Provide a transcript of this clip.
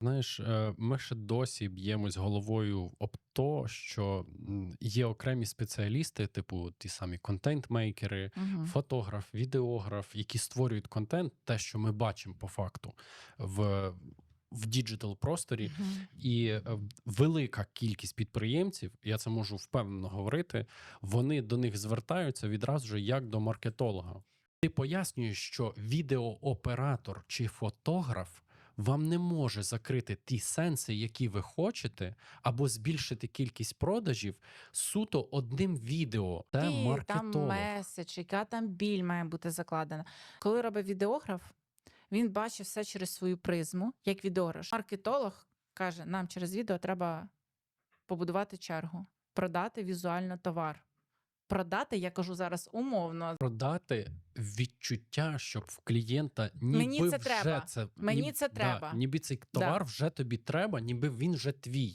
Знаєш, е, ми ще досі б'ємось головою об то, що є окремі спеціалісти, типу ті самі контент-мейкери, Мгм. фотограф, відеограф, які створюють контент, те, що ми бачимо по факту в, в діджитал просторі. Мгм. І е, велика кількість підприємців, я це можу впевнено говорити, вони до них звертаються відразу ж як до маркетолога. Ти пояснюєш, що відеооператор чи фотограф вам не може закрити ті сенси, які ви хочете, або збільшити кількість продажів суто одним відео. Це І там меседж, яка там біль має бути закладена. Коли робить відеограф, він бачить все через свою призму, як відеограф. Маркетолог каже: нам через відео треба побудувати чергу, продати візуально товар. Продати, я кажу зараз умовно. Продати відчуття, щоб в клієнта ніби Мені це вже треба. це Мені ніб- це да, треба. ніби цей товар вже тобі треба, ніби він вже твій.